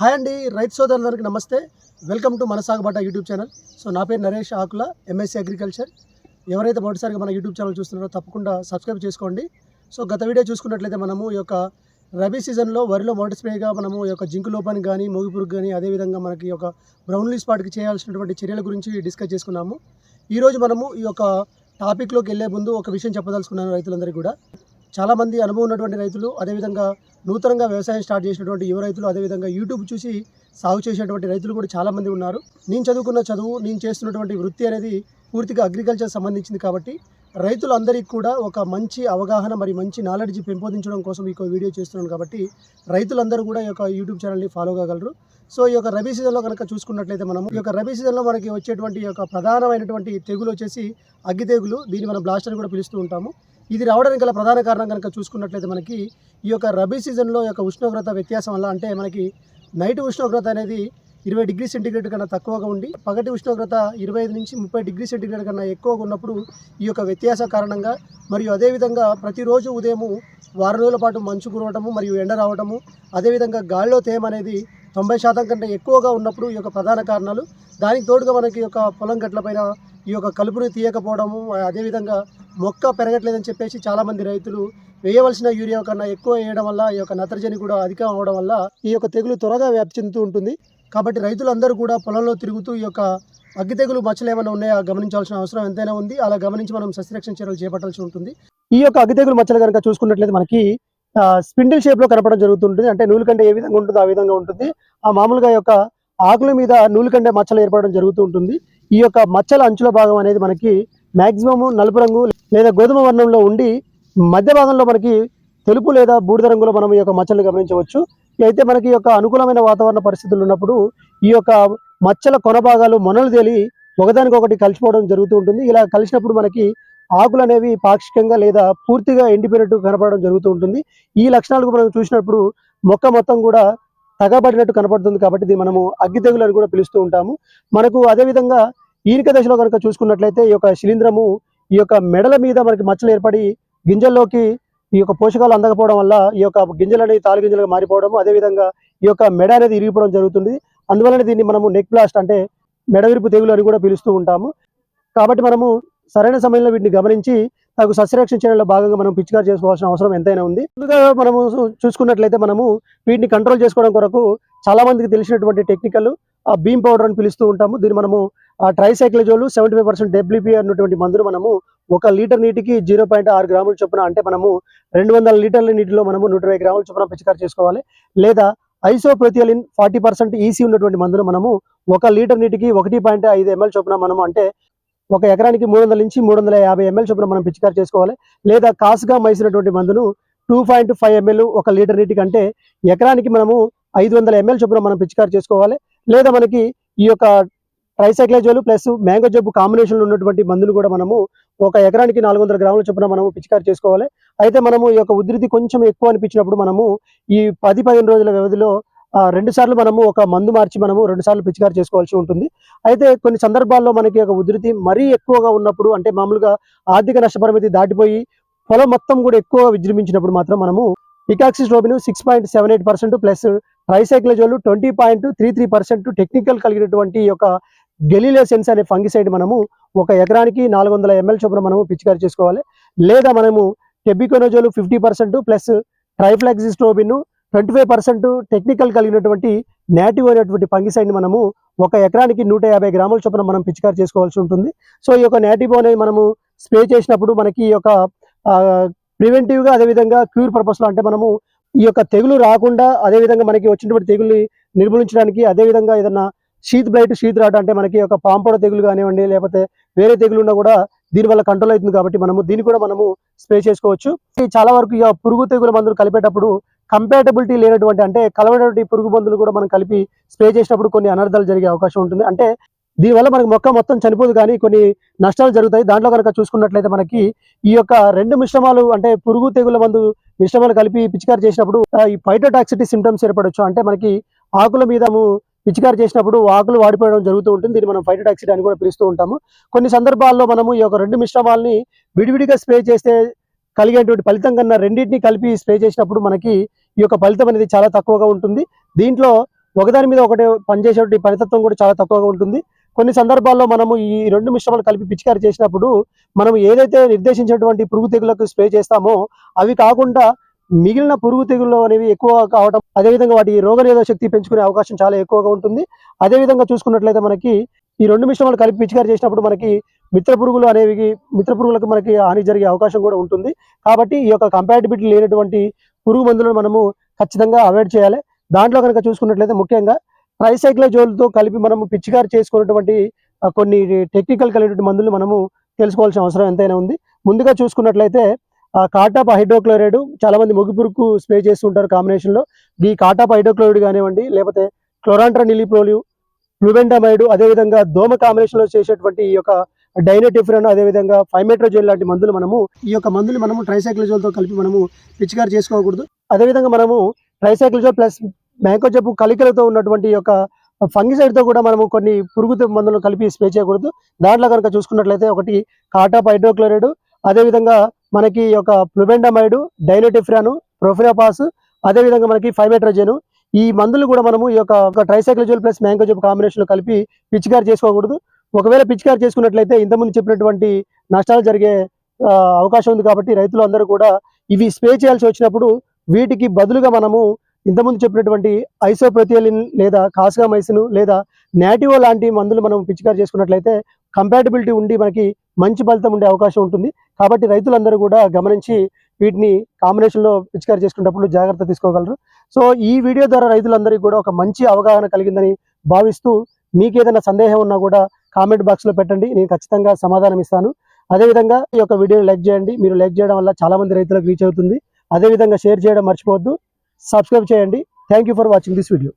Hi అండి రైతు సోదరులందరికీ నమస్తే. వెల్కమ్ టు మన సాగుబాట యూట్యూబ్ ఛానల్. సో నా పేరు నరేష్ ఆకుల ఎంఎస్సీ అగ్రికల్చర్ ఎవరైతే మొదటిసారిగా మన యూట్యూబ్ ఛానల్ చూస్తున్నారో తప్పకుండా సబ్స్క్రైబ్ చేసుకోండి. సో గత వీడియో చూసుకున్నట్లయితే మనము ఈ యొక్క రబీ సీజన్లో వరిలో మొదటి స్ప్రేగా మనము ఈ యొక్క జింకు లోపానికి కానీ మూగిపురుగు కానీ అదేవిధంగా మనకి ఒక బ్రౌన్ లీస్ పాటికి చేయాల్సినటువంటి చర్యల గురించి డిస్కస్ చేసుకున్నాము. ఈరోజు మనము ఈ యొక్క టాపిక్లోకి వెళ్ళే ముందు ఒక విషయం చెప్పదలుచుకున్నాను రైతులందరికీ కూడా. చాలామంది అనుభవం ఉన్నటువంటి రైతులు అదేవిధంగా నూతనంగా వ్యవసాయం స్టార్ట్ చేసినటువంటి యువ రైతులు అదేవిధంగా యూట్యూబ్ చూసి సాగు చేసేటువంటి రైతులు కూడా చాలామంది ఉన్నారు. నేను చదువుకున్న చదువు నేను చేస్తున్నటువంటి వృత్తి అనేది పూర్తిగా అగ్రికల్చర్ సంబంధించింది కాబట్టి రైతులందరికీ కూడా ఒక మంచి అవగాహన మరి మంచి నాలెడ్జ్ పెంపొందించడం కోసం ఈ వీడియో చేస్తున్నాను కాబట్టి రైతులందరూ కూడా ఈ యొక్క యూట్యూబ్ ఛానల్ని ఫాలో కాగలరు. సో ఈ యొక్క రబీ సీజన్లో కనుక చూసుకున్నట్లయితే మనం ఈ యొక్క రబీ సీజన్లో మనకి వచ్చేటువంటి యొక్క ప్రధానమైనటువంటి తెగులు వచ్చేసి అగ్గి తెగులు దీన్ని మనం బ్లాస్టర్ అని కూడా పిలుస్తూ ఉంటాము. ఇది రావడానికి గల ప్రధాన కారణం కనుక చూసుకున్నట్లయితే మనకి ఈ యొక్క రబీ సీజన్లో యొక్క ఉష్ణోగ్రత వ్యత్యాసం వల్ల అంటే మనకి నైట్ ఉష్ణోగ్రత అనేది ఇరవై డిగ్రీ సెంటీగ్రేడ్ కన్నా తక్కువగా ఉండి పగటి ఉష్ణోగ్రత ఇరవై ఐదు నుంచి ముప్పై డిగ్రీ సెంటీగ్రేడ్ కన్నా ఎక్కువగా ఉన్నప్పుడు ఈ యొక్క వ్యత్యాస కారణంగా మరియు అదేవిధంగా ప్రతిరోజు ఉదయము వారం రోజుల పాటు మంచు కురవటము మరియు ఎండ రావటము అదేవిధంగా గాలిలో తేమ అనేది తొంభై శాతం కంటే ఎక్కువగా ఉన్నప్పుడు ఈ యొక్క ప్రధాన కారణాలు. దానికి తోడుగా మనకి యొక్క పొలం గట్లపైన ఈ యొక్క కలుపుని తీయకపోవడము అదేవిధంగా మొక్క పెరగట్లేదని చెప్పేసి చాలామంది రైతులు వేయవలసిన యూరియా కన్నా ఎక్కువ వేయడం వల్ల ఈ యొక్క నత్రజని కూడా అధికం అవడం వల్ల ఈ యొక్క తెగులు త్వరగా వ్యాప్తి చెందుతూ ఉంటుంది. కాబట్టి రైతులందరూ కూడా పొలంలో తిరుగుతూ ఈ యొక్క అగ్గి తెగులు మచ్చలు ఏమైనా ఉన్నాయా గమనించాల్సిన అవసరం ఎంతైనా ఉంది. అలా గమనించి మనం సస్యరక్షణ చర్యలు చేపట్టాల్సి ఉంటుంది. ఈ యొక్క అగ్గి తెగులు మచ్చలు కనుక చూసుకున్నట్లయితే మనకి స్పిండిల్ షేప్లో కనపడడం జరుగుతుంటుంది. అంటే నూలు కంటే ఏ విధంగా ఉంటుందో ఆ విధంగా ఉంటుంది. ఆ మామూలుగా ఈ యొక్క ఆకుల మీద నూలు కంటే మచ్చలు ఏర్పడడం జరుగుతూ ఉంటుంది. ఈ యొక్క మచ్చల అంచుల భాగం అనేది మనకి మాక్సిమం నలుపు రంగు లేదా గోధుమ వర్ణంలో ఉండి మధ్య భాగంలో మనకి తెలుపు లేదా బూడిద రంగులో మనం ఈ యొక్క మచ్చలు గమనించవచ్చు. అయితే మనకి యొక్క అనుకూలమైన వాతావరణ పరిస్థితులు ఉన్నప్పుడు ఈ యొక్క మచ్చల కొన భాగాలు మొనలు తేలి ఒకదానికొకటి కలిసిపోవడం జరుగుతూ ఉంటుంది. ఇలా కలిసినప్పుడు మనకి ఆకులు అనేవి పాక్షికంగా లేదా పూర్తిగా ఎండిపోయినట్టు కనపడడం జరుగుతూ ఉంటుంది. ఈ లక్షణాలకు మనం చూసినప్పుడు మొక్క మొత్తం కూడా తగబడినట్టు కనపడుతుంది కాబట్టి దీన్ని మనము అగ్గి తెగులు అని కూడా పిలుస్తూ ఉంటాము. మనకు అదేవిధంగా ఈనిక దశలో కనుక చూసుకున్నట్లయితే ఈ యొక్క శిలీంధ్రము ఈ యొక్క మెడల మీద మనకి మచ్చలు ఏర్పడి గింజల్లోకి ఈ యొక్క పోషకాలు అందకపోవడం వల్ల ఈ యొక్క గింజలు అనేవి తాలు గింజలుగా మారిపోవడం అదేవిధంగా ఈ యొక్క మెడ అనేది ఇరిగిపోవడం జరుగుతుంది. అందువలన దీన్ని మనము నెక్ బ్లాస్ట్ అంటే మెడవిరుపు తెగులు అని కూడా పిలుస్తూ ఉంటాము. కాబట్టి మనము సరైన సమయంలో వీటిని గమనించి తగు సస్యరక్షణ చర్యల్లో భాగంగా మనం పిచికారి చేసుకోవాల్సిన అవసరం ఎంతైనా ఉంది. ముందుగా మనము చూసుకున్నట్లయితే మనము వీటిని కంట్రోల్ చేసుకోవడం కొరకు చాలా మందికి తెలిసినటువంటి టెక్నికల్ ఆ బీమ్ పౌడర్ అని పిలుస్తూ ఉంటాము. దీన్ని మనము ఆ tricyclazole seventy five percent WP అన్నటువంటి మందును మనము ఒక లీటర్ నీటికి జీరో పాయింట్ ఆరు గ్రాముల చొప్పున అంటే మనము రెండు వందల లీటర్ల నీటిలో మనము నూట ఇరవై గ్రాముల చొప్పున పిచికారు చేసుకోవాలి. లేదా ఐసోప్రోథియలిన్ ఫార్టీ పర్సెంట్ ఈసీ ఉన్నటువంటి మందును మనము ఒక లీటర్ నీటికి ఒకటి పాయింట్ ఐదు ఎంఎల్ చొప్పున మనము అంటే ఒక ఎకరానికి మూడు వందల నుంచి మూడు వందల యాభై ఎంఎల్ చొప్పున మనం పిచికారు చేసుకోవాలి. లేదా కాసుగా మైసినటువంటి మందును టూ పాయింట్ ఫైవ్ ఎంఎల్ ఒక లీటర్ నీటికి అంటే ఎకరానికి మనము ఐదు వందల ఎంఎల్ చొప్పున మనం పిచికారు చేసుకోవాలి. లేదా మనకి ఈ యొక్క ట్రైసైక్లజోలు ప్లస్ మ్యాంగో జబ్బు కాంబినేషన్లో ఉన్నటువంటి మందులు కూడా మనము ఒక ఎకరానికి నాలుగు వందల గ్రాముల చొప్పున మనము పిచికారి చేసుకోవాలి. అయితే మనము ఈ యొక్క ఉధృతి కొంచెం ఎక్కువ అనిపించినప్పుడు మనము ఈ పది పదిహేను రోజుల వ్యవధిలో రెండు సార్లు మనము ఒక మందు మార్చి మనము రెండు సార్లు పిచికారి చేసుకోవాల్సి ఉంటుంది. అయితే కొన్ని సందర్భాల్లో మనకి ఒక ఉధృతి మరీ ఎక్కువగా ఉన్నప్పుడు అంటే మామూలుగా ఆర్థిక నష్టపరిమితి దాటిపోయి పొలం మొత్తం కూడా ఎక్కువగా విజృంభించినప్పుడు మాత్రం మనము ఇకాక్సిస్ట్రోబిన్ six point seven eight percent plus tricyclazole twenty point three three percent technical కలిగినటువంటి ఈ యొక్క గెలిలేసెన్స్ అనే ఫంగిసైడ్ మనము ఒక ఎకరానికి నాలుగు వందల ఎంఎల్ చొప్పున మనము పిచికారి చేసుకోవాలి. లేదా మనము tebuconazole fifty percent plus trifloxystrobin twenty five percent technical కలిగినటువంటి నేటివ్ అనేటువంటి ఫంగిసైడ్ని మనము ఒక ఎకరానికి నూట యాభై గ్రాముల చొప్పున మనం పిచికారి చేసుకోవాల్సి ఉంటుంది. సో ఈ యొక్క నేటివ్ అనేది మనము స్ప్రే చేసినప్పుడు మనకి ఈ యొక్క ప్రివెంటివ్గా అదేవిధంగా క్యూర్ పర్పస్లో అంటే మనము ఈ యొక్క తెగులు రాకుండా అదేవిధంగా మనకి వచ్చినటువంటి తెగులు నిర్మూలించడానికి అదేవిధంగా ఏదన్నా షీత్ బ్లైట్ షీత్ రాట అంటే మనకి ఒక పాంపొడ తెగులు కానివ్వండి లేకపోతే వేరే తెగులు ఉన్నా కూడా దీనివల్ల కంట్రోల్ అవుతుంది కాబట్టి మనము దీన్ని కూడా మనము స్ప్రే చేసుకోవచ్చు. చాలా వరకు ఈ పురుగు తెగుల మందులు కలిపేటప్పుడు కంపాటబిలిటీ లేనటువంటి అంటే కలవనటువంటి పురుగు మందులు కూడా మనం కలిపి స్ప్రే చేసినప్పుడు కొన్ని అనర్థాలు జరిగే అవకాశం ఉంటుంది. అంటే దీనివల్ల మనకి మొక్క మొత్తం చనిపోదు కానీ కొన్ని నష్టాలు జరుగుతాయి. దాంట్లో కనుక చూసుకున్నట్లయితే మనకి ఈ యొక్క రెండు మిశ్రమాలు అంటే పురుగు తెగుల మందు మిశ్రమాలు కలిపి పిచికారి చేసినప్పుడు ఈ పైటోటాక్సిటీ సిమ్టమ్స్ ఏర్పడవచ్చు అంటే మనకి ఆకుల మీద పిచికారి చేసినప్పుడు ఆకులు వాడిపోవడం జరుగుతూ ఉంటుంది. దీన్ని మనం ఫైటోటాక్సిడ్ అని కూడా పిలుస్తూ ఉంటాము. కొన్ని సందర్భాల్లో మనము ఈ యొక్క రెండు మిశ్రమాలని విడివిడిగా స్ప్రే చేస్తే కలిగేటువంటి ఫలితం కన్నా రెండింటిని కలిపి స్ప్రే చేసినప్పుడు మనకి ఈ యొక్క ఫలితం అనేది చాలా తక్కువగా ఉంటుంది. దీంట్లో ఒకదాని మీద ఒకటి పనిచేసేటువంటి ఫలితత్వం కూడా చాలా తక్కువగా ఉంటుంది. కొన్ని సందర్భాల్లో మనము ఈ రెండు మిశ్రమాలు కలిపి పిచికారి చేసినప్పుడు మనం ఏదైతే నిర్దేశించినటువంటి పురుగు తెగులకు స్ప్రే చేస్తామో అవి కాకుండా మిగిలిన పురుగు తెగుళ్ళు అనేవి ఎక్కువ కావడం అదేవిధంగా వాటి రోగనిరోధక శక్తి పెంచుకునే అవకాశం చాలా ఎక్కువగా ఉంటుంది. అదేవిధంగా చూసుకున్నట్లయితే మనకి ఈ రెండు మిశ్రమాలు కలిపి పిచికారి చేసినప్పుడు మనకి మిత్ర పురుగులు అనేవి మిత్ర పురుగులకు మనకి హాని జరిగే అవకాశం కూడా ఉంటుంది. కాబట్టి ఈ యొక్క కంపాటిబిలిటీ లేనటువంటి పురుగు మందులను మనము ఖచ్చితంగా అవాయిడ్ చేయాలి. దాంట్లో కనుక చూసుకున్నట్లయితే ముఖ్యంగా ట్రైసైక్లజోల్తో కలిపి మనము పిచికారి చేసుకున్నటువంటి కొన్ని టెక్నికల్ కలిగినటువంటి మందులు మనము తెలుసుకోవాల్సిన అవసరం ఎంతైనా ఉంది. ముందుగా చూసుకున్నట్లయితే ఆ కాటాప్ హైడ్రోక్లోరైడ్ చాలా మంది మొగి స్ప్రే చేస్తుంటారు కాంబినేషన్లో ఈ కాటాప్ హైడ్రోక్లోరైడ్ కానివ్వండి లేకపోతే క్లోరాంట్రా నిలిప్రోలియు ఫ్లూబెండమైడ్ అదేవిధంగా దోమ కాంబినేషన్లో చేసేటువంటి ఈ యొక్క డైనోటిఫ్రన్ అదేవిధంగా ఫైమెట్రోజెల్ లాంటి మందులు మనము ఈ యొక్క మందులు మనము ట్రైసైక్లజోల్తో కలిపి మనము పిచికారి చేసుకోకూడదు. అదేవిధంగా మనము ట్రైసైక్లోజోల్ ప్లస్ మ్యాంకోజెప్ కలికలతో ఉన్నటువంటి యొక్క ఫంగిసైడ్తో కూడా మనము కొన్ని పురుగు మందులు కలిపి స్ప్రే చేయకూడదు. దాంట్లో కనుక చూసుకున్నట్లయితే ఒకటి కాటాప్ హైడ్రోక్లోరైడ్ అదేవిధంగా మనకి ఈ యొక్క ప్లుబెండమైడ్ డైనోటిఫ్రాను ప్రొఫినోపాస్ అదేవిధంగా మనకి ఫైమెట్రోజెన్ ఈ మందులు కూడా మనము ఈ యొక్క ట్రైసైక్లజోల్ ప్లస్ మ్యాంగోజోల్ కాంబినేషన్ కలిపి పిచికారి చేసుకోకూడదు. ఒకవేళ పిచికారి చేసుకున్నట్లయితే ఇంతకుముందు చెప్పినటువంటి నష్టాలు జరిగే ఆ, అవకాశం ఉంది కాబట్టి రైతులు అందరూ కూడా ఇవి స్ప్రే చేయాల్సి వచ్చినప్పుడు వీటికి బదులుగా మనము ఇంతకుముందు చెప్పినటువంటి ఐసోప్రతియలిన్ లేదా కాస్గామైసిన్ లేదా నాటివో లాంటి మందులు మనం పిచికారి చేసుకున్నట్లయితే కంపాటిబిలిటీ ఉండి మనకి మంచి ఫలితం ఉండే అవకాశం ఉంటుంది. కాబట్టి రైతులందరూ కూడా గమనించి వీటిని కాంబినేషన్లో పిచికారి చేసుకున్నప్పుడు జాగ్రత్త తీసుకోగలరు. సో ఈ వీడియో ద్వారా రైతులందరికీ కూడా ఒక మంచి అవగాహన కలిగిందని భావిస్తూ మీకు ఏదైనా సందేహం ఉన్నా కూడా కామెంట్ బాక్స్లో పెట్టండి. నేను ఖచ్చితంగా సమాధానం ఇస్తాను. అదేవిధంగా ఈ యొక్క వీడియోని లైక్ చేయండి. మీరు లైక్ చేయడం వల్ల చాలా మంది రైతులకు రీచ్ అవుతుంది. అదేవిధంగా షేర్ చేయడం మర్చిపోవద్దు. సబ్స్క్రైబ్ చేయండి. Thank you for watching this video